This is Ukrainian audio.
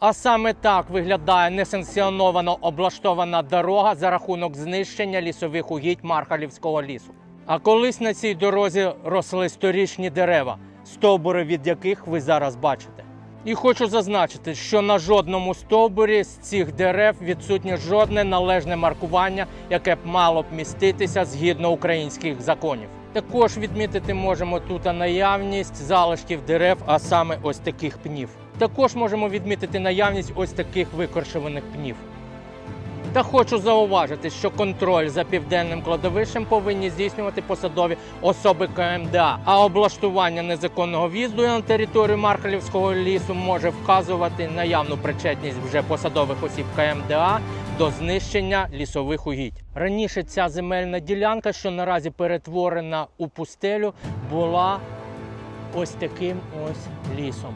А саме так виглядає несанкціоновано облаштована дорога за рахунок знищення лісових угідь Мархалівського лісу. А колись на цій дорозі росли сторічні дерева, стовбури від яких ви зараз бачите. І хочу зазначити, що на жодному стовбурі з цих дерев відсутнє жодне належне маркування, яке б мало б міститися згідно українських законів. Також відмітити можемо тут наявність залишків дерев, а саме ось таких пнів. Також можемо відмітити наявність ось таких викоршуваних пнів. Та хочу зауважити, що контроль за південним кладовищем повинні здійснювати посадові особи КМДА, а облаштування незаконного в'їзду на територію Мархалівського лісу може вказувати наявну причетність вже посадових осіб КМДА до знищення лісових угідь. Раніше ця земельна ділянка, що наразі перетворена у пустелю, була ось таким ось лісом.